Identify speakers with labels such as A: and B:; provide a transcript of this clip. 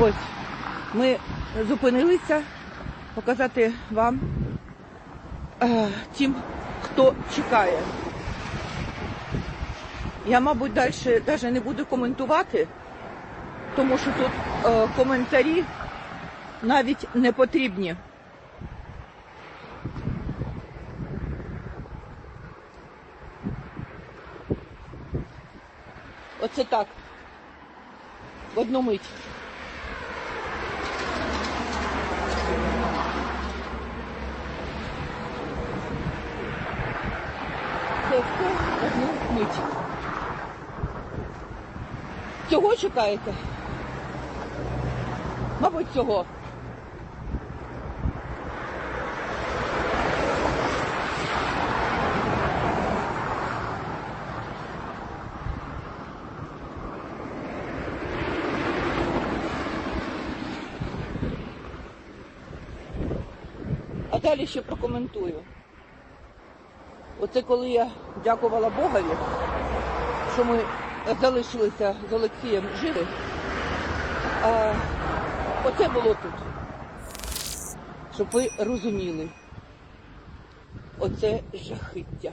A: Ось ми зупинилися показати вам е, тим, хто чекає. Я, мабуть, далі навіть не буду коментувати, тому що тут е, коментарі навіть не потрібні. Оце так. В одну мить. Це в одну мить. Цього чекаєте? Мабуть, цього. А далі ще прокоментую. Оце коли я дякувала Богові, що ми залишилися з Олексієм живі. А, оце було тут. Щоб ви розуміли. Оце жахиття.